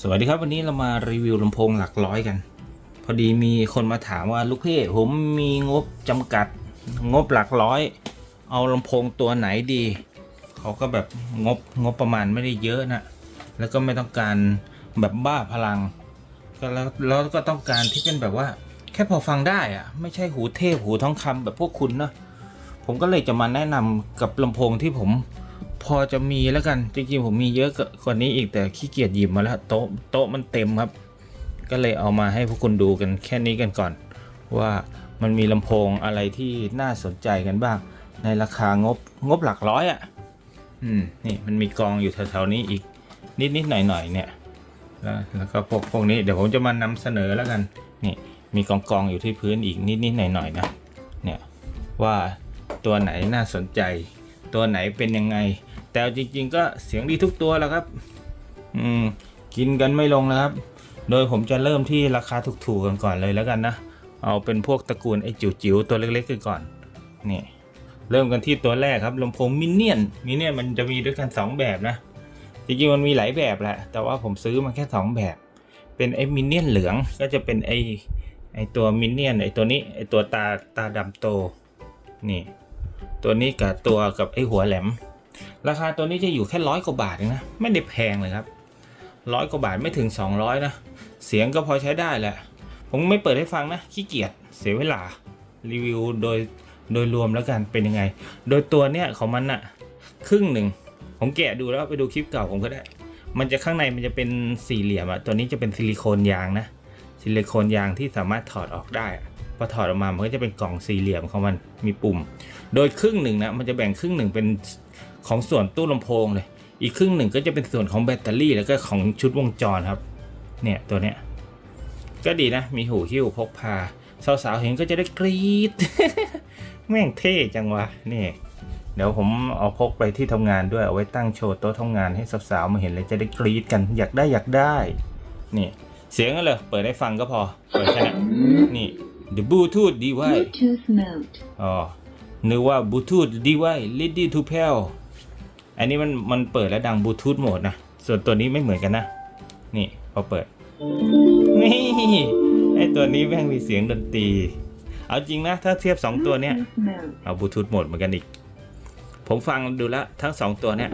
สวัสดีครับวันนี้เรามารีวิวลำโพงหลักร้อยกัน พอดีมีคนมาถามว่าลูกพี่ผมมีงบจำกัดงบหลักร้อย เอาลำโพงตัวไหนดี เขาก็แบบงบงบประมาณไม่ได้เยอะนะ แล้วก็ไม่ต้องการแบบบ้าพลังก็แล้วแล้วก็ต้องการที่เป็นแบบว่า แค่พอฟังได้อะไม่ใช่หูเทพหูทองคำแบบพวกคุณเนะผมก็เลยจะมาแนะนำกับลำโพงที่ผม พอจะมีแล้วกัน จริงๆ ผมมีเยอะกว่านี้อีกแต่ขี้เกียจหยิบมาแล้วโต๊ะโต๊ะมันเต็มครับ ก็เลยเอามาให้พวกคุณดูกันแค่นี้กันก่อน ว่ามันมีลำโพงอะไรที่น่าสนใจกันบ้าง ในราคางบงบหลักร้อยอะ่ะอืมนี่มันมีกองอยู่แถวๆนี้อีกนิดนิดๆหน่อยหน่อยๆเนี่ยแล้วแล้วก็พวกพวกนี้เดี๋ยวผมจะมานำเสนอแล้วกันนี่มีกองกองอยู่ที่พื้นอีกนิดนิดๆหน่อยหน่อยๆนะเนี่ยว่าตัวไหนน่าสนใจ ตัวไหนเป็นยังไง แต่เอาจริง ๆ ก็เสียงดีทุกตัวแล้วครับ อืม กินกันไม่ลงแล้วครับ โดยผมจะเริ่มที่ราคาถูกๆกันก่อนเลยแล้วกันนะ เอาเป็นพวกตระกูลไอ้จิ๋วๆตัวเล็กๆกันก่อน นี่ เริ่มกันที่ตัวแรกครับลำโพงมินเนี่ยน มินเนี่ยนมันจะมีด้วยกัน 2 แบบนะ จริงๆมันมีหลายแบบแหละ แต่ว่าผมซื้อมาแค่ 2 แบบ เป็นไอ้มินเนี่ยนเหลืองก็จะเป็นไอ้ไอ้ตัวมินเนี่ยนไอ้ตัวนี้ไอ้ตัวตาตาดำโต นี่ ตัวนี้กับตัวกับไอ้หัวแหลม ราคาตัวนี้จะอยู่แค่ร้อยกว่าบาทเองนะ ไม่ได้แพงเลยครับร้อยกว่าบาทไม่ถึง 200 นะ เสียงก็พอใช้ได้แหละ ผมไม่เปิดให้ฟังนะ ขี้เกียจเสียเวลา รีวิวโดยโดยรวมแล้วกันเป็นยังไง โดยตัวเนี้ยของมันอะครึ่งหนึ่งผมแกะดูแล้วไปดูคลิปเก่าผมก็ได้ มันจะข้างในมันจะเป็นสี่เหลี่ยมอะตัวนี้จะเป็นซิลิโคนยางนะซิลิโคนยางที่สามารถถอดออกได้พอถอดออกมามันก็จะเป็นกล่องสี่เหลี่ยมของมันมีปุ่ม โดยครึ่งหนึ่งนะมันจะแบ่งครึ่งหนึ่งเป็น ของส่วนตู้ลำโพงเลย อีกครึ่งหนึ่งก็จะเป็นส่วนของแบตเตอรี่ แล้วก็ของชุดวงจรครับ เนี่ยตัวเนี้ยก็ดีนะ มีหูหิ้วพกพา สาวๆเห็นก็จะได้กรี๊ดแม่งเท่จังวะนี่เดี๋ยวผมเอาพกไปที่ทำงานด้วยเอาไว้ตั้งโชว์โต๊ะทำงานให้สาวๆมาเห็นเลยจะได้กรี๊ดกันอยากได้อยากได้นี่เสียงก็เลยเปิดให้ฟังก็พอ เปิดแค่นั้นนี่ The Bluetooth device Bluetooth mode. อ๋อนึกว่าบลูทูธดีไว้ ready to pair อันนี้มันมันเปิดแล้วดังบลูทูธโหมดนะ ส่วนตัวนี้ไม่เหมือนกันนะ นี่พอเปิด นี่ไอตัวนี้แม่งมีเสียงดนตรี เอาจริงนะ ถ้าเทียบ 2 ตัวเนี้ย เอาบลูทูธโหมดเหมือนกันอีก ผมฟังดูแล้วทั้ง 2 ตัวเนี้ย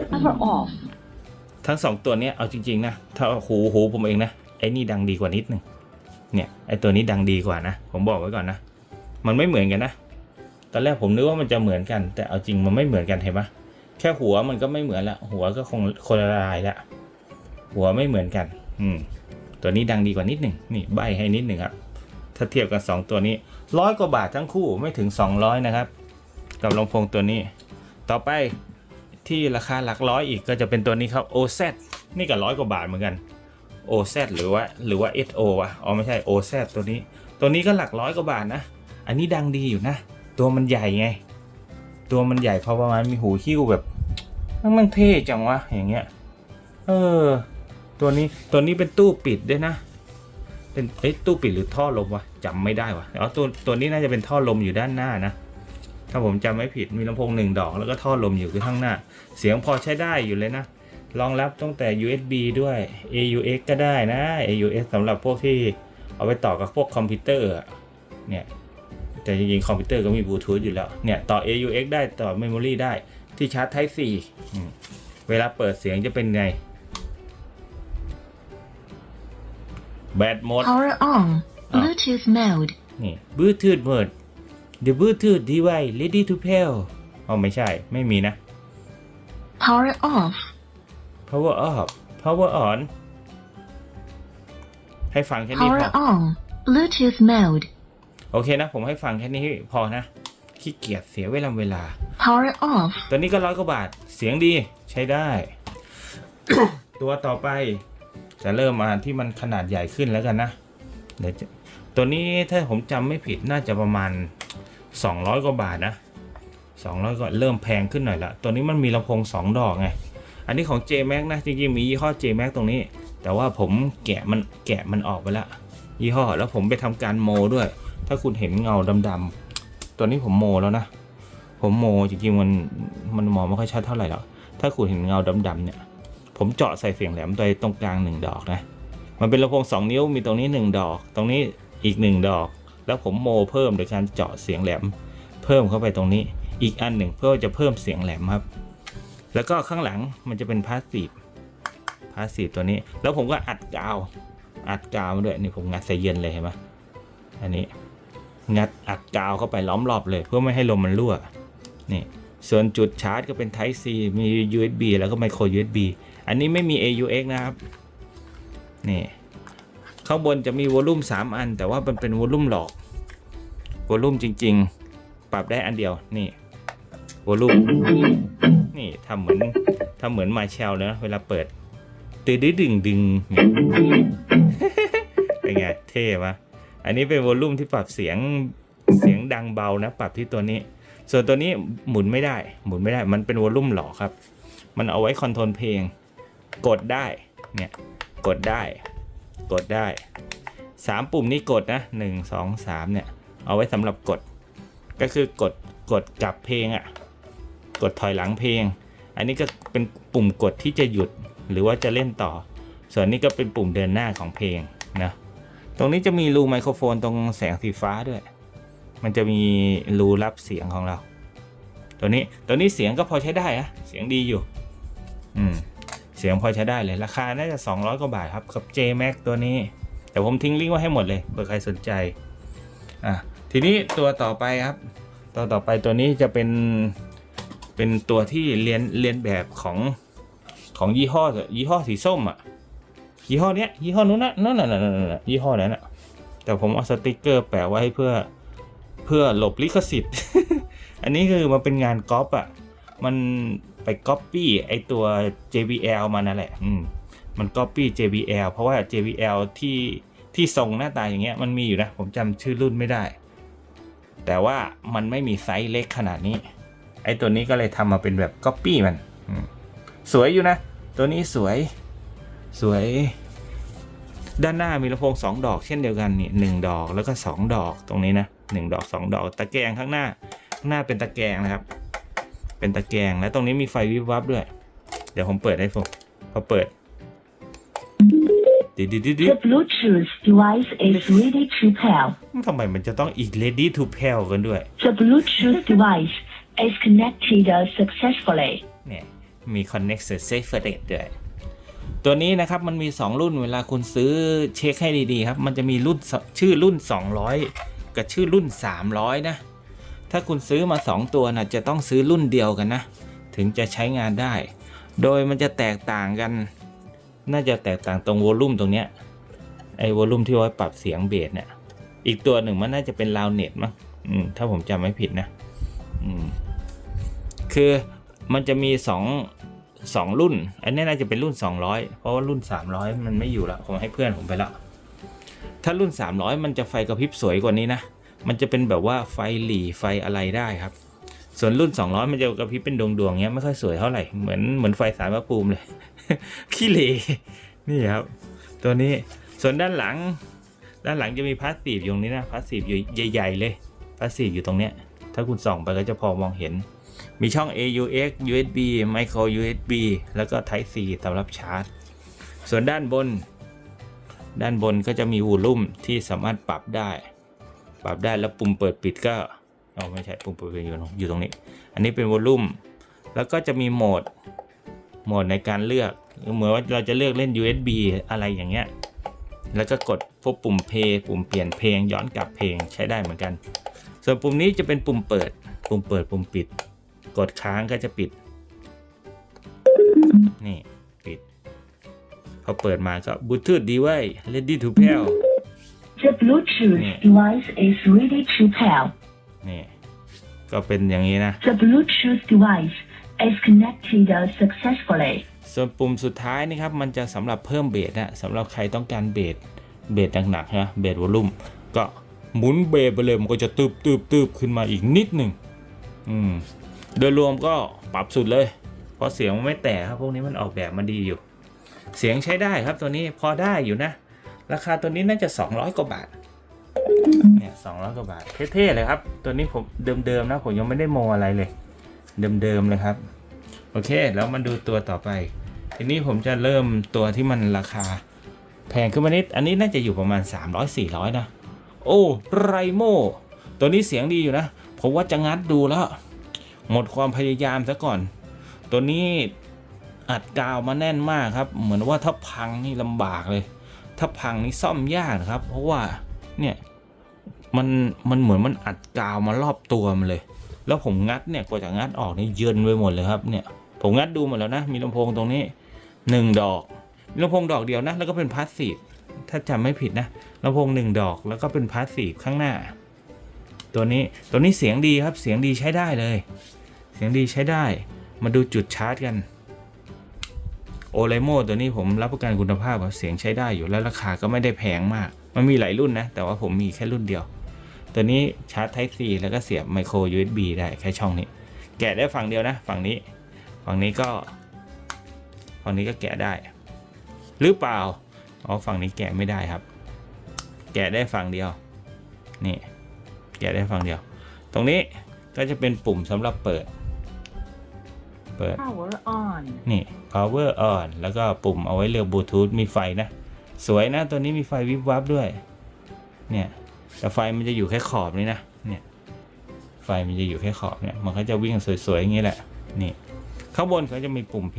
ทั้ง 2 ตัวเนี้ยเอาจริง ๆ นะ ถ้าหูหูผมเองนะไอ้นี่ดังดีกว่านิดนึง เนี่ยไอ้ตัวนี้ดังดีกว่านะ ผมบอกไว้ก่อนนะ มันไม่เหมือนกันนะ ตอนแรกผมนึกว่ามันจะเหมือนกัน แต่เอาจริงมันไม่เหมือนกันเห็นปะ แค่หัวมันก็ไม่เหมือนละ หัวก็คงคนละลายละ หัวไม่เหมือนกัน อืม ตัวนี้ดังดีกว่านิดหนึ่งนี่ใบให้นิดหนึ่งครับ ถ้าเทียบกันสองตัวนี้ร้อยกว่าบาททั้งคู่ไม่ถึง 200 นะครับ กับลำโพงตัวนี้ ต่อไปที่ราคาหลักร้อยอีกก็จะเป็นตัวนี้ครับ OZ นี่ก็ร้อยกว่าบาทเหมือนกัน OZ หรือว่าหรือว่า SO วะอ๋อไม่ใช่ OZ ตัวนี้ ตัวนี้ก็หลักร้อยกว่าบาทนะ อันนี้ดังดีอยู่นะ ตัวมันใหญ่ไง ตัวมันใหญ่พอประมาณมีหูหิ้วแบบมันเท่จังวะอย่างเงี้ย เออ ตัวนี้ตัวนี้เป็นตู้ปิดด้วยนะ เป็นเอ้ตู้ปิดหรือท่อลมวะจำไม่ได้วะอ๋อตัวตัวนี้น่าจะเป็นท่อลมอยู่ด้านหน้านะถ้าผมจำไม่ผิดมีลำโพงหนึ่งดอกแล้วก็ท่อลมอยู่ข้างหน้า เสียงพอใช้ได้อยู่เลยนะรองรับตั้งแต่ USB ด้วย AUX ก็ได้นะ AUX สำหรับพวกที่เอาไปต่อกับพวกคอมพิวเตอร์เนี่ย แต่จริงๆ คอมพิวเตอร์ก็มีบลูทูธอยู่แล้ว เนี่ย ต่อ AUX ได้ต่อ Memory ได้ที่ชาร์จ Type C อืมเวลาเปิดเสียงจะเป็นไง แบตหมด Power on. Ah. Bluetooth mode. นี่ Bluetooth mode the Bluetooth device ready to pair อ๋อไม่ใช่ ไม่มีนะ Power off. power off power on ให้ฟังแค่นี้พ Power อ on. Bluetooth mode. โอเคนะ ผมให้ฟังแค่นี้พอนะขี้เกียจเสียเวลาเวลา Power off. ตัวนี้ก็ร้อยกว่าบาทเสียงดีใช้ได้ ตัวต่อไป จะเริ่มมาที่มันขนาดใหญ่ขึ้นแล้วกันนะเดี๋ยวจะตัวนี้ถ้าผมจำไม่ผิดน่าจะประมาณ 200 กว่าบาทนะ200ก็เริ่มแพงขึ้นหน่อยละ ตัวนี้มันมีลำโพง 2 ดอกไง อันนี้ของ JMax นะ จริงๆ มียี่ห้อ JMax ตรงนี้ แต่ว่าผมแกะมันแกะมันออกไปละ ยี่ห้อ แล้วผมไปทำการโมด้วย ถ้าคุณเห็นเงาดำๆตัวนี้ผมโมแล้วนะ ผมโมจริงๆมันมันมองไม่ค่อยชัดเท่าไหร่หรอกถ้าคุณเห็นเงาดำๆเนี่ย ผมเจาะใส่เสียงแหลมตัวตรงกลางหนึ่งดอกนะ มันเป็นลำโพง2นิ้วมีตรงนี้1ดอก ตรงนี้อีก1ดอก แล้วผมโมเพิ่มโดยการเจาะเสียงแหลม เพิ่มเข้าไปตรงนี้ อีกอันหนึ่งเพื่อจะเพิ่มเสียงแหลมครับ แล้วก็ข้างหลังมันจะเป็นพาสซีฟพาสซีฟตัวนี้ แล้วผมก็อัดกาว อัดกาวมาด้วยนี่ผมงัดใส่เย็นเลยเห็นไหมอันนี้ งัดอัดกาวเข้าไปล้อมรอบเลยเพื่อไม่ให้ลมมันรั่วนี่ส่วนจุดชาร์จก็เป็น Type C มี USB แล้วก็ Micro USB อันนี้ไม่มี AUX นะครับนี่ข้างบนจะมีวอลลุ่ม3 อัน แต่ว่ามันเป็นวอลลุ่มหลอกวอลลุ่มจริง ๆ ปรับได้อันเดียวนี่วอลลุ่มนี่ทำเหมือนทำเหมือนมาเชลเลยนะเวลาเปิดตืดดึงดึงดึงเนี่ยเป็นไงเท่ปะ อันนี้เป็นวอลลุ่มที่ปรับเสียงเสียงดังเบานะ ปรับที่ตัวนี้ ส่วนตัวนี้หมุนไม่ได้ หมุนไม่ได้ มันเป็นวอลลุ่มหลอครับ มันเอาไว้คอนโทรลเพลง กดได้ เนี่ย กดได้ กดได้สามปุ่มนี้กดนะหนึ่งสองสามเนี่ย เอาไว้สำหรับกด ก็คือกด กดกลับเพลงอะ่ะ กดถอยหลังเพลง อันนี้ก็เป็นปุ่มกดที่จะหยุด หรือว่าจะเล่นต่อ ส่วนนี้ก็เป็นปุ่มเดินหน้าของเพลงนะ รงนี้จะมีรูไมโครโฟนตรงแสงสีฟ้าด้วย มันจะมีรูรับเสียงของเรา ตัวนี้ตัวนี้เสียงก็พอใช้ได้อะเสียงดีอยู่ อืม เสียงพอใช้ได้เลย ราคาน่าจะ 200 กว่าบาทครับ กับ JMax ตัวนี้ แต่ผมทิ้งลิงก์ไว้ให้หมดเลยเผื่อใครสนใจ อะ ทีนี้ตัวต่อไปครับ ตัวต่อไปตัวนี้จะเป็น เป็นตัวที่เรียนเรียนแบบของของยี่ห้อยี่ห้อสีส้มอะ ยี่ห้อเนี้ยยี่ห้อนู้นนะนั่นน่ะนั่นน่ะนั่นน่ะยี่ห้อนั้นอะแต่ผมเอาสติกเกอร์แปะไว้เพื่อเพื่อหลบลิขสิทธิ์ อันนี้คือมันเป็นงานก๊อปอะ มันไปก๊อปปี้ไอตัว JBL มานั่นแหละอืมมันก๊อปปี้ JBL เพราะว่า JBL ที่ที่ทรงหน้าตาอย่างเงี้ยมันมีอยู่นะ ผมจำชื่อรุ่นไม่ได้ แต่ว่ามันไม่มีไซส์เล็กขนาดนี้ ไอตัวนี้ก็เลยทำมาเป็นแบบก๊อปปี้มันมสวยอยู่นะ ตัวนี้สวย สวย ด้านหน้ามีลำโพง2ดอกเช่นเดียวกันนี่หนึ่งดอกแล้วก็ 2 ดอกตรงนี้นะหนึ่งดอก 2 ดอก ตะแกรงข้างหน้าข้างหน้าเป็นตะแกรงนะครับ เป็นตะแกรงและตรงนี้มีไฟวิบวับด้วย เดี๋ยวผมเปิดให้ฟังพอเปิดดิดิดิดิ The Bluetooth device is ready to pair. ทำไมมันจะต้องอีก ready to pair กันด้วย The Bluetooth device is connected successfully. เนี่ยมี connect safe rate ด้วย ตัวนี้นะครับมันมี 2 รุ่นเวลาคุณซื้อเช็คให้ดีๆครับ มันจะมีรุ่นชื่อรุ่น 200 กับชื่อรุ่น 300 นะ ถ้าคุณซื้อมา 2 ตัวนะจะต้องซื้อรุ่นเดียวกันนะ ถึงจะใช้งานได้ โดยมันจะแตกต่างกัน น่าจะแตกต่างตรงวอลลุ่มตรงเนี้ยไอ้วอลลุ่มที่ไว้ปรับเสียงเบสเนี่ยอีกตัวหนึ่งมันน่าจะเป็นราวเน็ตมั้งถ้าผมจำไม่ผิดนะคือมันจะมีส องสองรุ่น อันนี้น่าจะเป็นรุ่น 200 เพราะว่ารุ่น 300 มันไม่อยู่ละผมให้เพื่อนผมไปละ ถ้ารุ่น 300 มันจะไฟกระพริบสวยกว่านี้นะ มันจะเป็นแบบว่าไฟหลีไฟอะไรได้ครับ ส่วนรุ่น 200 มันจะกระพริบเป็นดวงๆเงี้ยไม่ค่อยสวยเท่าไหร่ เหมือนเหมือนไฟสารพระภูมิเลย ขี้เหร่นี่ครับ ตัวนี้ ส่วนด้านหลัง ด้านหลังจะมีพาสซีฟอยู่ตรงนี้นะ พาสซีฟอยู่ใหญ่ ๆ เลย พาสซีฟอยู่ตรงเนี้ย ถ้าคุณส่องไปก็จะพอมองเห็น มีช่อง AUX USB Micro USB แล้วก็ Type C สำหรับชาร์จ ส่วนด้านบน ด้านบนก็จะมีวูลุ่มที่สามารถปรับได้ ปรับได้แล้วปุ่มเปิดปิดก็เอาไม่ใช่ปุ่มเปิดปิดอยู่ตรงอยู่ตรงนี้ อันนี้เป็นวอลลุ่ม แล้วก็จะมีโหมด โหมดในการเลือก เหมือนว่าเราจะเลือกเล่น USB อะไรอย่างเงี้ย แล้วก็กดพวกปุ่มเพลย์ปุ่มเปลี่ยนเพลงย้อนกลับเพลงใช้ได้เหมือนกัน ส่วนปุ่มนี้จะเป็นปุ่มเปิด ปุ่มเปิดปุ่มปิด กดค้างก็จะปิด นี่ปิด พอเปิดมาก็บลูทูธดีไว้ ready to pair The Bluetooth Yeah. device is ready to pair. นี่ก็เป็นอย่างนี้นะ The Bluetooth device is connected successfully. ส่วนปุ่มสุดท้ายนี่ครับ มันจะสำหรับเพิ่มเบสนะสำหรับใครต้องการเบสเบสหนักๆนะเบสวอลลุ่มก็หมุนเบสไปเลยมันก็จะตืบตืบตืบขึ้นมาอีกนิดหนึ่งอืม โดยรวมก็ปรับสุดเลย เพราะเสียงมันไม่แตกครับพวกนี้มันออกแบบมาดีอยู่ เสียงใช้ได้ครับตัวนี้พอได้อยู่นะ ราคาตัวนี้น่าจะ 200 กว่าบาทเนี่ย200กว่าบาทเท่ๆเลยครับ ตัวนี้ผมเดิมๆนะผมยังไม่ได้โมอะไรเลย เดิมๆเลยครับ โอเค แล้วมาดูตัวต่อไป ทีนี้ผมจะเริ่มตัวที่มันราคา แพงขึ้นมานิด อันนี้น่าจะอยู่ประมาณ 300-400 นะ โอ้ไรโมตัวนี้เสียงดีอยู่นะ ผมว่าจะงัดดูแล้ว หมดความพยายามซะก่อน ตัวนี้อัดกาวมาแน่นมากครับ เหมือนว่าถ้าพังนี่ลำบากเลย ถ้าพังนี่ซ่อมยากนะครับ เพราะว่าเนี่ยมันมันเหมือนมันอัดกาวมารอบตัวมันเลย แล้วผมงัดเนี่ยกว่าจะงัดออกนี่เยินไปหมดเลยครับเนี่ยผมงัดดูหมดแล้วนะ มีลำโพงตรงนี้หนึ่งดอกมีลำโพงดอกเดียวนะ แล้วก็เป็นพาสซีฟถ้าจำไม่ผิดนะลำโพงหนึ่งดอกแล้วก็เป็นพาสซีฟข้างหน้า ตัวนี้ตัวนี้เสียงดีครับเสียงดีใช้ได้เลย เสียงดีใช้ได้ มาดูจุดชาร์จกันโอไลโมตัวนี้ผมรับประกันคุณภาพกับเสียงใช้ได้อยู่แล้วราคาก็ไม่ได้แพงมาก มันมีหลายรุ่นนะ แต่ว่าผมมีแค่รุ่นเดียว ตัวนี้ชาร์จ Type C แล้วก็เสียบไมโคร USB ได้แค่ช่องนี้ แกะได้ฝั่งเดียวนะ ฝั่งนี้ ฝั่งนี้ก็ ฝั่งนี้ก็แกะได้ หรือเปล่า อ๋อ ฝั่งนี้แกะไม่ได้ครับ แกะได้ฝั่งเดียว นี่ แกะได้ฝั่งเดียว ตรงนี้ก็จะเป็นปุ่มสำหรับเปิด เปิด Power on. นี่ power on แล้วก็ปุ่มเอาไว้เลือกบลูทูธมีไฟนะ สวยนะ ตัวนี้มีไฟวิบวับด้วย เนี่ย แต่ไฟมันจะอยู่แค่ขอบนี่นะ เนี่ย ไฟมันจะอยู่แค่ขอบเนี่ย มันก็จะวิ่งสวยๆ อย่างนี้แหละ นี่ ข้างบนเขาจะมีปุ่ม P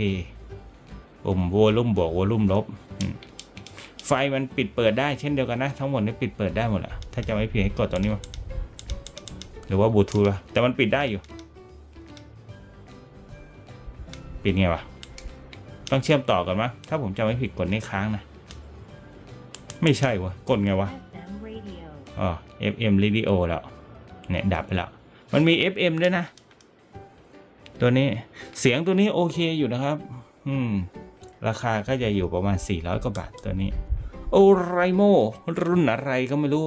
ปุ่มวอลลุ่มบวกวอลลุ่มลบอืมไฟมันปิดเปิดได้เช่นเดียวกันนะ ทั้งหมดนี่ปิดเปิดได้หมดแหละถ้าจะไม่ผิดให้กดตัวนี้มาห รือว่าบลูทูธวะแต่มันปิดได้อยู่ ปิดไงวะ ต้องเชื่อมต่อกันมะถ้าผมจำไม่ผิดกดนี่ค้างนะ ไม่ใช่วะกดไงวะอ๋อ FM radio แล้วเนี่ยดับไปแล้ว มันมี FM ด้วยนะ ตัวนี้เสียงตัวนี้โอเคอยู่นะครับ อืม ราคาก็จะอยู่ประมาณ 400 กว่าบาทตัวนี้ โอไรโมรุ่นอะไรก็ไม่รู้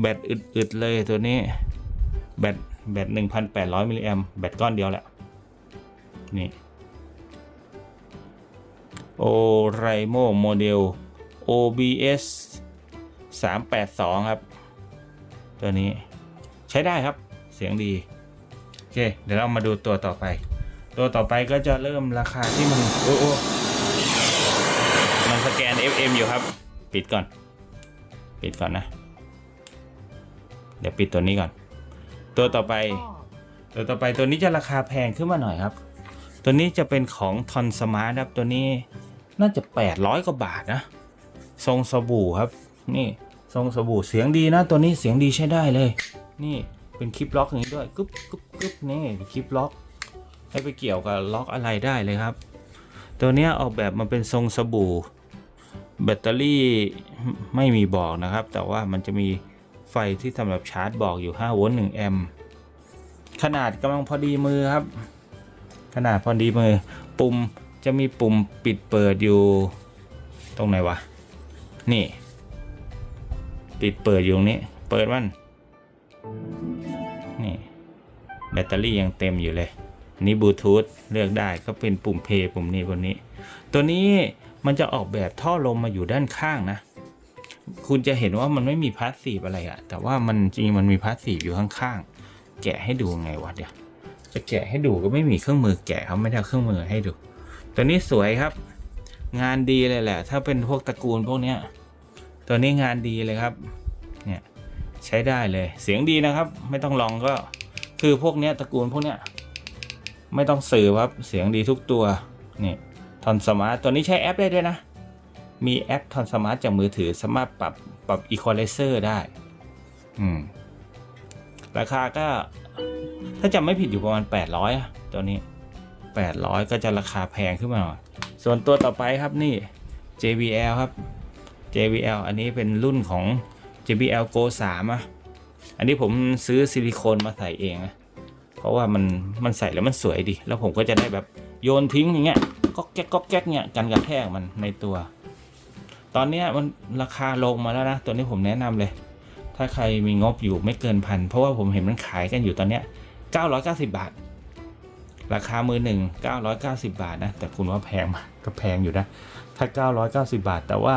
แบตอึดๆเลยตัวนี้ แบตแบต1,800มิลลิแอมแบตก้อนเดียวแหละ นี่ โอไรโมโมเดล OBS 382 ครับ ตัวนี้ใช้ได้ครับเสียงดี โอเค เดี๋ยวเรามาดูตัวต่อไป ตัวต่อไปก็จะเริ่มราคาที่มัน โอ้โอมันสแกน FM อยู่ครับ ปิดก่อน ปิดก่อนนะ เดี๋ยวปิดตัวนี้ก่อน ตัวต่อไป ตัวต่อไปตัวนี้จะราคาแพงขึ้นมาหน่อยครับ ตัวนี้จะเป็นของทอนสมาร์ทครับ ตัวนี้น่าจะ 800 กว่าบาทนะ ทรงสบู่ครับ นี่ทรงสบู่เสียงดีนะ ตัวนี้เสียงดีใช้ได้เลย นี่เป็นคลิปล็อกอย่างนี้ด้วยกึ๊บกึ๊บกึ๊บนี่คลิปล็อก ให้ไปเกี่ยวกับล็อกอะไรได้เลยครับ ตัวนี้ออกแบบมาเป็นทรงสบู่แบตเตอรี่ไม่มีบอกนะครับ แต่ว่ามันจะมี ไฟที่สำหรับชาร์จบอกอยู่ 5 โวลต์ 1 แอมป์ ขนาดกำลังพอดีมือครับ ขนาดพอดีมือ ปุ่มจะมีปุ่มปิดเปิดอยู่ ตรงไหนวะ นี่ ปิดเปิดอยู่ตรงนี้ เปิดมันนี่ แบตเตอรี่ยังเต็มอยู่เลย นี่บลูทูธเลือกได้ก็เป็นปุ่มเพย์ปุ่มนี้ปุ่มนี้ ตัวนี้มันจะออกแบบท่อลมมาอยู่ด้านข้างนะ คุณจะเห็นว่ามันไม่มีพาสซีฟอะไรอะแต่ว่ามันจริงมันมีพาสซีฟอยู่ข้างๆ แกะให้ดูไงวะเดี๋ยวจะแกะให้ดูก็ไม่มีเครื่องมือแกะเขาไม่ได้เครื่องมือให้ดู ตัวนี้สวยครับ งานดีเลยแหละ ถ้าเป็นพวกตระกูลพวกเนี้ย ตัวนี้งานดีเลยครับ เนี่ยใช้ได้เลย เสียงดีนะครับ ไม่ต้องลองก็ คือพวกเนี้ยตระกูลพวกเนี้ยไม่ต้องสื่อครับ เสียงดีทุกตัว นี่ทอนสมาร์ตตัวนี้ใช้แอปได้ด้วยนะ มีแอปทอนสมาร์ตจากมือถือสามารถปรับปรับอีควอไลเซอร์ได้ อืม ราคาก็ ถ้าจำไม่ผิดอยู่ประมาณ 800อะตัวนี้ 800 ก็จะราคาแพงขึ้นมาหน่อย ส่วนตัวต่อไปครับนี่ JBL ครับ JBL อันนี้เป็นรุ่นของ JBL Go 3อะอันนี้ผมซื้อซิลิโคนมาใส่เองนะเพราะว่ามันมันใส่แล้วมันสวยดี แล้วผมก็จะได้แบบโยนทิ้งอย่างเงี้ยก็แก๊กก็แก๊กเนี่ยกันกระแทกมันในตัว ตอนนี้มันราคาลงมาแล้วนะ ตัวนี้ผมแนะนำเลย ถ้าใครมีงบอยู่ไม่เกินพัน เพราะว่าผมเห็นมันขายกันอยู่ตอนเนี้ย990 บาท ราคามือหนึ่ง990 บาทนะ แต่คุณว่าแพงไหมก็แพงอยู่นะ ถ้า 990 บาท แต่ว่า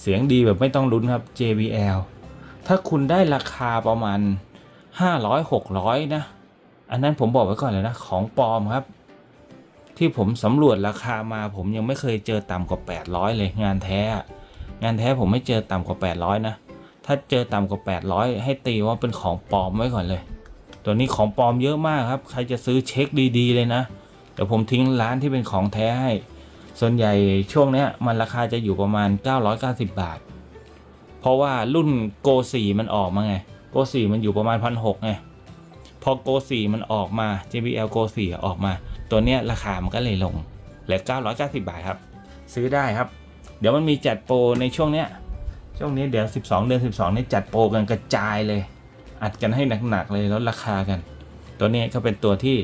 เสียงดีแบบไม่ต้องลุ้นครับ JBL ถ้าคุณได้ราคาประมาณ 500 600 นะ อันนั้นผมบอกไว้ก่อนเลยนะ ของปลอมครับ ที่ผมสำรวจราคามาผมยังไม่เคยเจอต่ำกว่า 800 เลยงานแท้ งานแท้ผมไม่เจอต่ำกว่า 800 นะ ถ้าเจอต่ำกว่า 800 ให้ตีว่าเป็นของปลอมไว้ก่อนเลย ตัวนี้ของปลอมเยอะมากครับ ใครจะซื้อเช็คดีๆเลยนะ เดี๋ยวผมทิ้งร้านที่เป็นของแท้ให้ ส่วนใหญ่ช่วงเนี้ยมันราคาจะอยู่ประมาณ 990 บาท เพราะว่ารุ่นโก4มันออกมาไง โก4มันอยู่ประมาณพันหไง พอโก4มันออกมา JBL Go 4ออกมา ตัวเนี้ยราคามันก็เลยลงเหลือ990 บาทครับ ซื้อได้ครับ เดี๋ยวมันมีจัดโปรในช่วงเนี้ยช่วงนี้เดี๋ยว 12 เดือน 12นี่จัดโปรกันกระจายเลย อัดกันให้หนักๆเลยลดราคากัน ตัวนี้ก็เป็นตัวที่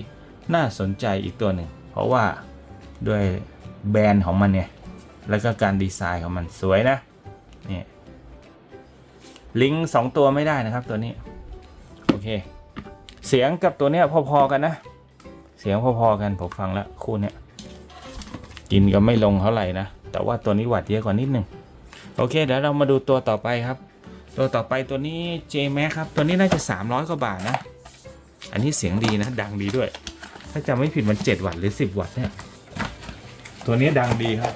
น่าสนใจอีกตัวหนึ่งเพราะว่าด้วยแบรนด์ของมันเนี่ยแล้วก็การดีไซน์ของมันสวยนะนี่ลิงก์สองตัวไม่ได้นะครับตัวนี้ โอเค เสียงกับตัวเนี้ยพอๆกันนะ เสียงพอๆกันผมฟังแล้วคู่เนี้ยกินก็ไม่ลงเท่าไหร่นะ แต่ว่าตัวนี้หวัดเยอะกว่านิดนึงโอเคเดี๋ยวเรามาดูตัวต่อไปครับ ตัวต่อไปตัวนี้ J Max ครับ ตัวนี้น่าจะ 300 กว่าบาทนะ อันนี้เสียงดีนะ ดังดีด้วย ถ้าจำไม่ผิดมัน 7 วัตต์หรือ 10 วัตต์เนี่ยตัวนี้ดังดีครับ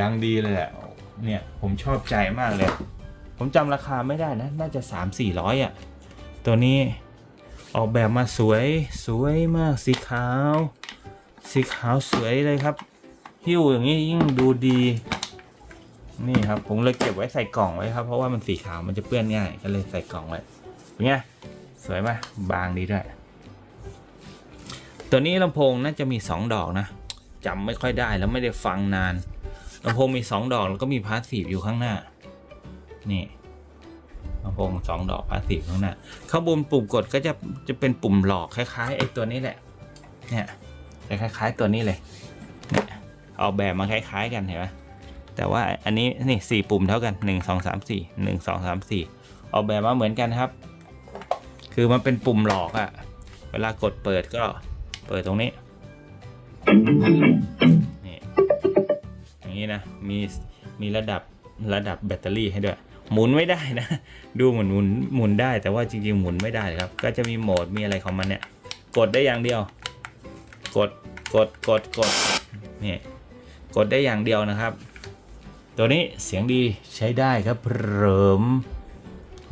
ดังดีเลยแหละเนี่ยผมชอบใจมากเลย ผมจำราคาไม่ได้นะ น่าจะ 3 4 0 0อะตัวนี้ออกแบบมาสวยสวยมากสีขาว สีขาวสวยเลยครับ หิ้วอย่างนี้ยิ่งดูดี นี่ครับ ผมเลยเก็บไว้ใส่กล่องไว้ครับ เพราะว่ามันสีขาวมันจะเปื้อนง่าย ก็เลยใส่กล่องไว้เป็นไงสวยไหมบางดีด้วยตัวนี้ลำโพงน่าจะมี 2 ดอกนะจำไม่ค่อยได้แล้วไม่ได้ฟังนานลำโพงมี 2 ดอกแล้วก็มีพาสซีฟอยู่ข้างหน้า นี่ลำโพงสองดอกพาสซีฟข้างหน้าข้างบนปุ่มกดก็จะจะเป็นปุ่มหลอกคล้ายๆไอ้ตัวนี้แหละ เนี่ยจะคล้าย ๆ ตัวนี้เลยเนี่ย ออกแบบมาคล้าย ๆ กันเห็นไหมแต่ว่าอันนี้นี่สี่ปุ่มเท่ากันหนึ่งสองสามสี่หนึ่งสองสามสี่ออกแบบมาเหมือนกันครับ คือมันเป็นปุ่มหลอกอะเวลากดเปิดก็เปิดตรงนี้นี่อย่างนี้นะมีมีระดับระดับแบตเตอรี่ให้ด้วย หมุนไม่ได้นะ ดูเหมือนหมุนหมุนได้แต่ว่าจริงๆหมุนไม่ได้ครับ ก็จะมีโหมดมีอะไรของมันเนี่ย กดได้อย่างเดียว กดกดกดกดนี่ กดได้อย่างเดียวนะครับ ตัวนี้เสียงดีใช้ได้ครับเริม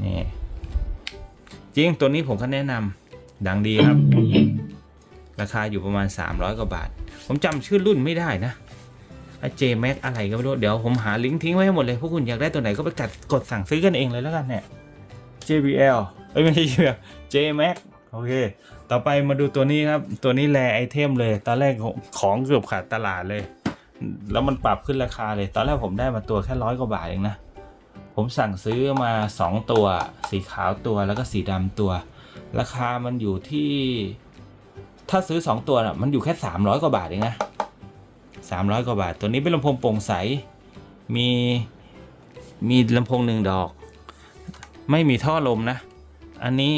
นี่จริงตัวนี้ผมก็แนะนำดังดีครับ ราคาอยู่ประมาณ 300 กว่าบาท ผมจำชื่อรุ่นไม่ได้นะเจแม็กอะไรก็ไม่รู้ เดี๋ยวผมหาลิงก์ทิ้งไว้ให้หมดเลย พวกคุณอยากได้ตัวไหนก็ไปกัดกดสั่งซื้อกันเองเลยแล้วกันเนี่ย JBL เอ้ยไม่ใช่ JBL JMax โอเค ต่อไปมาดูตัวนี้ครับ ตัวนี้แลไอเทมเลย ตอนแรกของเกือบขาดตลาดเลย แล้วมันปรับขึ้นราคาเลย ตอนแรกผมได้มาตัวแค่ร้อยกว่าบาทเองนะ ผมสั่งซื้อมา 2 ตัว สีขาวตัวแล้วก็สีดำตัว ราคามันอยู่ที่ ถ้าซื้อ 2 ตัวน่ะมันอยู่แค่ 300 กว่าบาทเองนะ 300 กว่าบาท ตัวนี้เป็นลำโพงโปร่งใส มีมีลำโพงหนึ่งดอก ไม่มีท่อลมนะ อันนี้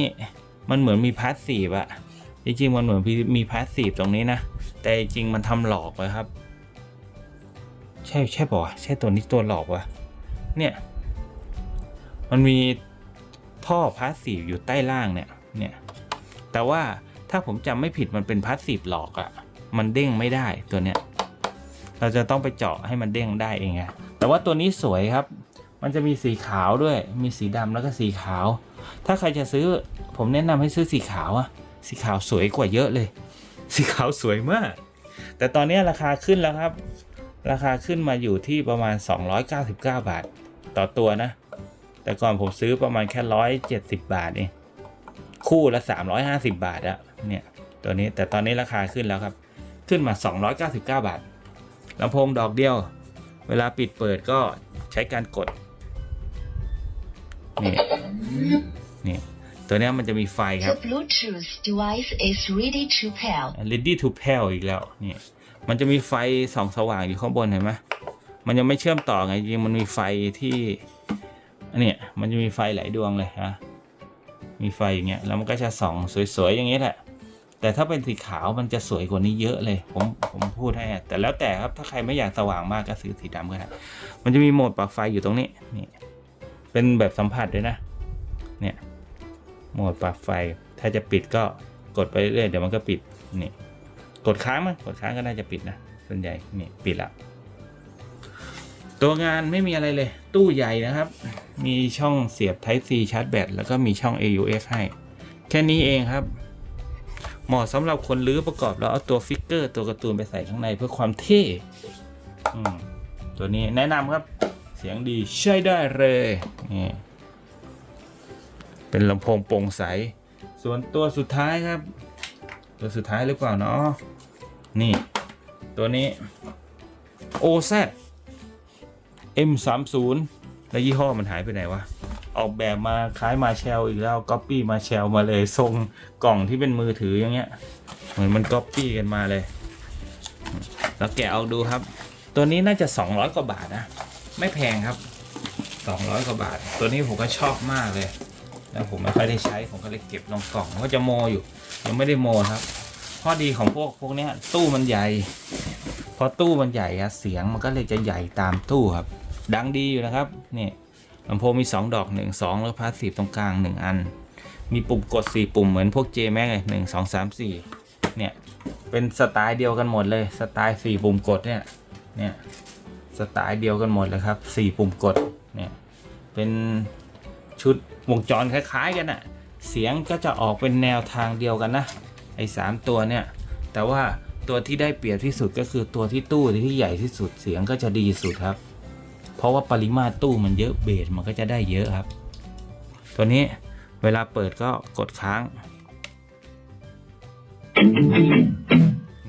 มันเหมือนมีพาสซีฟอะจริงๆมันเหมือนมีพาสซีฟตรงนี้นะ แต่จริงมันทำหลอกไว้ครับ ช่ใช่ป่ะวะใช่ตัวนี้ตัวหลอกวะเนี่ย มันมีท่อพาสซีฟอยู่ใต้ล่างเนี่ย เนี่ย แต่ว่าถ้าผมจำไม่ผิดมันเป็นพาสซีฟหลอกอะ่ะ มันเด้งไม่ได้ตัวเนี้ย เราจะต้องไปเจาะให้มันเด้งได้เองไงแต่ว่าตัวนี้สวยครับ มันจะมีสีขาวด้วย มีสีดำแล้วก็สีขาว ถ้าใครจะซื้อ ผมแนะนำให้ซื้อสีขาวอะสีขาวสวยกว่าเยอะเลย สีขาวสวยมาก แต่ตอนนี้ราคาขึ้นแล้วครับ ราคาขึ้นมาอยู่ที่ประมาณ 299 บาท ต่อตัวนะ แต่ก่อนผมซื้อประมาณแค่ 170 บาทเอง คู่ละ 350 บาทอะเนี่ยตัวนี้แต่ตอนนี้ราคาขึ้นแล้วครับ ขึ้นมา 299 บาทลำโพงดอกเดียว เวลาปิดเปิดก็ใช้การกด นี่ นี่ ตัวเนี้ยมันจะมีไฟครับ The Bluetooth device is ready to pair. ready to pair อีกแล้ว นี่ มันจะมีไฟส่องสว่างอยู่ข้างบนเห็นไหมมันยังไม่เชื่อมต่อไงจริงมันมีไฟที่อันเนี้ยมันจะมีไฟหลายดวงเลยฮะมีไฟอย่างเงี้ยแล้วมันก็จะส่องสวยๆอย่างเงี้ยแหละ แต่ถ้าเป็นสีขาวมันจะสวยกว่านี้เยอะเลยผมผมพูดให้แต่แล้วแต่ครับถ้าใครไม่อยากสว่างมากก็ซื้อสีดำก็ได้มันจะมีโหมดปรับไฟอยู่ตรงนี้นี่เป็นแบบสัมผัสด้วยนะเนี่ยโหมดปรับไฟ ถ้าจะปิดก็กดไปเรื่อยๆเดี๋ยวมันก็ปิดนี่ กดค้างมันกดค้างก็น่าจะปิดนะ ส่วนใหญ่นี่ปิดละตัวงานไม่มีอะไรเลย ตู้ใหญ่นะครับ มีช่องเสียบ Type C ชาร์จแบตแล้วก็มีช่อง AUX ให้ แค่นี้เองครับ เหมาะสำหรับคนรื้อประกอบแล้วเอาตัวฟิกเกอร์ตัวการ์ตูนไปใส่ข้างในเพื่อความเท่ตัวนี้แนะนำครับ เสียงดีใช้ได้เลยนี่เป็นลำโพงโปร่งใส ส่วนตัวสุดท้ายครับ ตัวสุดท้ายหรือเปล่าเนาะ นี่ ตัวนี้ OZ M30 แล้วยี่ห้อมันหายไปไหนวะ ออกแบบมาคล้ายมาแชลอีกแล้วก๊อปปี้มาแชลมาเลยทรงกล่องที่เป็นมือถืออย่างเงี้ย เหมือนมันก๊อปปี้กันมาเลย แล้วแกะเอาดูครับ ตัวนี้น่าจะ 200 กว่าบาทนะ ไม่แพงครับ 200 กว่าบาท ตัวนี้ผมก็ชอบมากเลย แล้วผมไม่ค่อยได้ใช้ผมก็เลยเก็บลงกล่องก็จะโมอยู่ ยังไม่ได้โมครับ ข้อดีของพวกพวกนี้ตู้มันใหญ่ พอตู้มันใหญ่อะเสียงมันก็เลยจะใหญ่ตามตู้ครับ ดังดีอยู่นะครับนี่ลำโพงมี 2 ดอก 1 2 แล้วพาสซีฟตรงกลาง 1 อัน มีปุ่มกด 4 ปุ่มเหมือนพวก JMax เลยหนึ่งสองสามสี่เนี่ยเป็นสไตล์เดียวกันหมดเลยสไตล์4ปุ่มกดเนี่ยเนี่ยสไตล์เดียวกันหมดเลยครับ4ปุ่มกดเนี่ยเป็นชุดวงจรคล้ายๆกันอะเสียงก็จะออกเป็นแนวทางเดียวกันนะ ไอ้สามตัวเนี่ย แต่ว่าตัวที่ได้เปรียบที่สุดก็คือตัวที่ตู้ที่ใหญ่ที่สุดเสียงก็จะดีสุดครับ เพราะว่าปริมาตรตู้มันเยอะเบสมันก็จะได้เยอะครับ ตัวนี้เวลาเปิดก็กดค้าง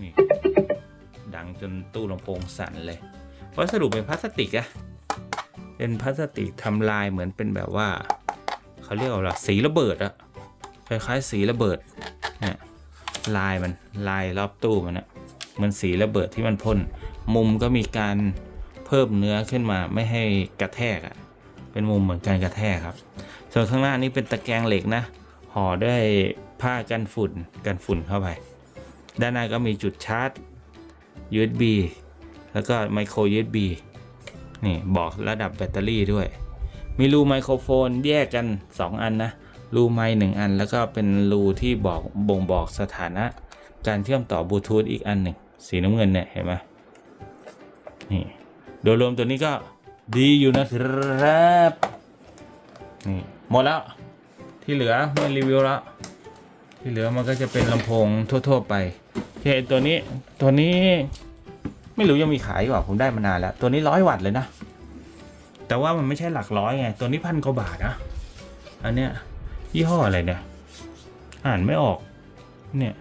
นี่ ดังจนตู้ลำโพงสั่นเลยวัสดุเป็นพลาสติกอะเป็นพลาสติกทำลายเหมือนเป็นแบบว่าเขาเรียกว่าอะไรสีระเบิดอะคล้ายๆสีระเบิดเนี่ย ลายมันลายรอบตู้มันอะมันสีระเบิดที่มันพ่นมุมก็มีการเพิ่มเนื้อขึ้นมาไม่ให้กระแทกอะเป็นมุมเหมือนการกระแทกครับ ส่วนข้างหน้านี้เป็นตะแกรงเหล็กนะห่อด้วยผ้ากันฝุ่นกันฝุ่นเข้าไป ด้านหน้าก็มีจุดชาร์จ USB แล้วก็ไมโคร USB นี่บอกระดับแบตเตอรี่ด้วย มีรูไมโครโฟนแยกกัน 2 อันนะ รูไมค์หนึ่งอัน แล้วก็เป็นรูที่บอกบ่งบอกสถานะ การเชื่อมต่อบลูทูธอีกอันหนึ่งสีน้ำเงินเนี่ยเห็นไหมนี่โดยรวมตัวนี้ก็ดีอยู่นะครับนี่หมดแล้วที่เหลือไม่รีวิวแล้วที่เหลือมันก็จะเป็นลำโพงทั่ว ๆ ไปโอเคตัวนี้ตัวนี้ไม่รู้ยังมีขายอยู่เปล่าผมได้มานานแล้ว ตัวนี้ร้อยวัตต์เลยนะ แต่ว่ามันไม่ใช่หลักร้อยไง ตัวนี้พันกว่าบาทนะ อันเนี้ย ยี่ห้ออะไรเนี่ย อ่านไม่ออก เนี่ย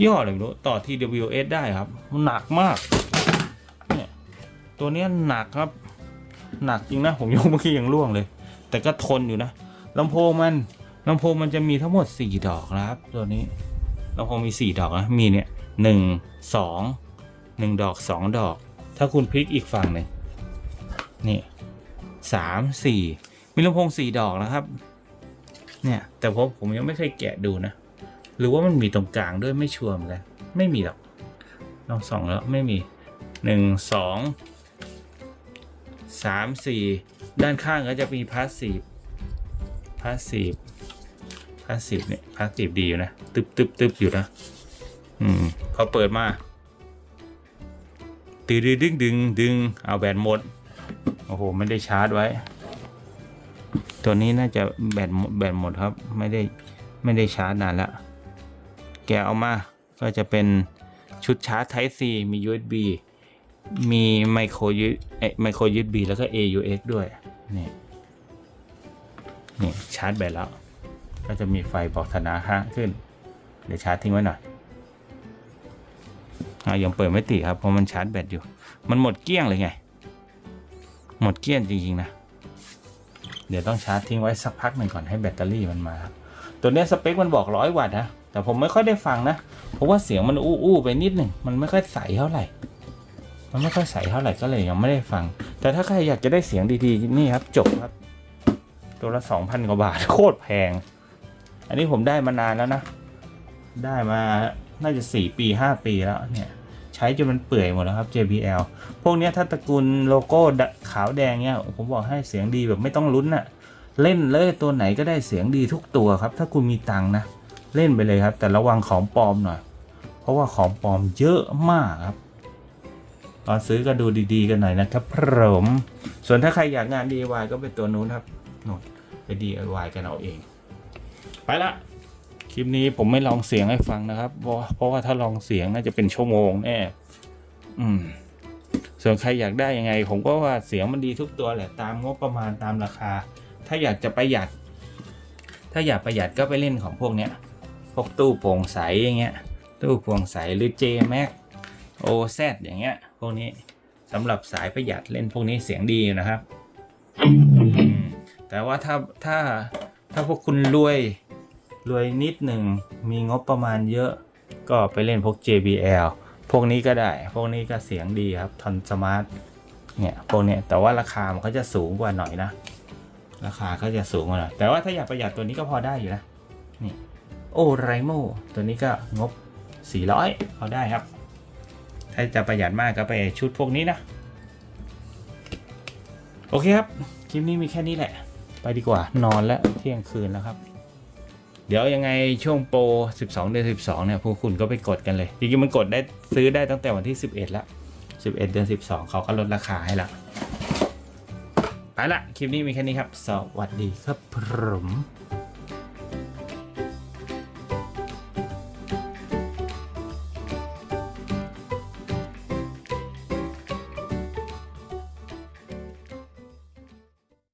ยี่ห้ออะไรไม่รู้ต่อ TWS ได้ครับมันหนักมาก เนี่ย ตัวนี้หนักครับ หนักจริงนะ ผมยกเมื่อกี้ยังร่วงเลย แต่ก็ทนอยู่นะลำโพงมันลำโพงมันจะมีทั้งหมด 4 ดอกนะครับ ตัวนี้ลำโพงมี 4 ดอกนะมีเนี่ยหนึ่งสองหนึ่งดอกสองดอก ถ้าคุณพลิกอีกฝั่งหนึ่งนี่สามสี่มีลำโพงสี่ดอกนะครับ เนี่ย แต่ผมผมยังไม่เคยแกะดูนะ หรือว่ามันมีตรงกลางด้วยไม่ชัวร์เหมือนกันไม่มีหรอกลองส่องแล้วไม่มีหนึ่งสองสามสี่ด้านข้างก็จะมีพาสซีฟพาสซีฟพาสซีฟเนี่ยพาสซีฟดีอยู่นะ ตึบตึบตึบอยู่นะ อืม พอเปิดมาตืดดึงดึงดึงเอาแบตหมด โอ้โห ไม่ได้ชาร์จไว้ ตัวนี้น่าจะแบตหมดแบตหมดครับ ไม่ได้ไม่ได้ชาร์จนานแล้วแกเอามาก็จะเป็นชุดชาร์จ Type C มี USB มีไมโครยูไมโคร USB แล้วก็ AUX ด้วยนี่นี่ชาร์จแบตแล้ว ก็จะมีไฟบอกฐานะข้างขึ้น เดี๋ยวชาร์จทิ้งไว้หน่อยอะยังเปิดไม่ติดครับเพราะมันชาร์จแบตอยู่ มันหมดเกลี้ยงเลยไง หมดเกลี้ยงจริงๆนะ เดี๋ยวต้องชาร์จทิ้งไว้สักพักหนึ่งก่อนให้แบตเตอรี่มันมาครับตัวนี้สเปคมันบอกร้อยวัตต์นะ แต่ผมไม่ค่อยได้ฟังนะ เพราะว่าเสียงมันอู้อู้ไปนิดหนึ่ง มันไม่ค่อยใสเท่าไหร่ มันไม่ค่อยใสเท่าไหร่ก็เลยยังไม่ได้ฟัง แต่ถ้าใครอยากจะได้เสียงดีๆ นี่ครับจบครับ ตัวละสองพันกว่าบาท โคตรแพง อันนี้ผมได้มานานแล้วนะ ได้มา น่าจะสี่ปีห้าปีแล้วเนี่ย ใช้จนมันเปื่อยหมดแล้วครับ JBL พวกนี้ถ้าตระกูลโลโก้ขาวแดงเนี่ยผมบอกให้เสียงดีแบบไม่ต้องลุ้นอะเล่นเลยตัวไหนก็ได้เสียงดีทุกตัวครับ ถ้าคุณมีตังค์นะ เล่นไปเลยครับ แต่ระวังของปลอมหน่อย เพราะว่าของปลอมเยอะมากครับตอนซื้อก็ดูดีๆกันหน่อยนะครับผมส่วนถ้าใครอยากงาน DIY ก็เป็นตัวนู้นครับโน่นไป DIY กันเอาเอง ไปละ คลิปนี้ผมไม่ลองเสียงให้ฟังนะครับ เพราะเพราะว่าถ้าลองเสียงน่าจะเป็นชั่วโมงแน่อืม ส่วนใครอยากได้ยังไง ผมก็ว่าเสียงมันดีทุกตัวแหละตามงบประมาณตามราคา ถ้าอยากจะประหยัด ถ้าอยากประหยัดก็ไปเล่นของพวกเนี้ย พวกตู้โปร่งใสอย่างเงี้ย ตู้โปร่งใสหรือ JMax OZ อย่างเงี้ย พวกนี้สำหรับสายประหยัดเล่นพวกนี้เสียงดีนะครับแต่ว่าถ้าถ้าถ้าพวกคุณรวย รวยนิดหนึ่งมีงบประมาณเยอะ ก็ไปเล่นพวก JBL พวกนี้ก็ได้ พวกนี้ก็เสียงดีครับทอนสมาร์ทเนี่ยพวกเนี้ยแต่ว่าราคามันก็จะสูงกว่าหน่อยนะ ราคาก็จะสูงกว่าหน่อยแต่ว่าถ้าอยากประหยัดตัวนี้ก็พอได้อยู่นะนี่โอไรโมตัวนี้ก็งบ 400 เอาได้ครับ ถ้าจะประหยัดมากก็ไปชุดพวกนี้นะโอเคครับ คลิปนี้มีแค่นี้แหละ ไปดีกว่านอนแล้วเที่ยงคืนแล้วครับ เดี๋ยวยังไงช่วงโปร 12 เดือน 12 เนี่ยพวกคุณก็ไปกดกันเลย จริงๆ มันกดได้ซื้อได้ตั้งแต่วันที่ 11แล้ว11 เดือน 12 เขาก็ลดราคาให้ละไปละ คลิปนี้มีแค่นี้ครับ สวัสดีครับผม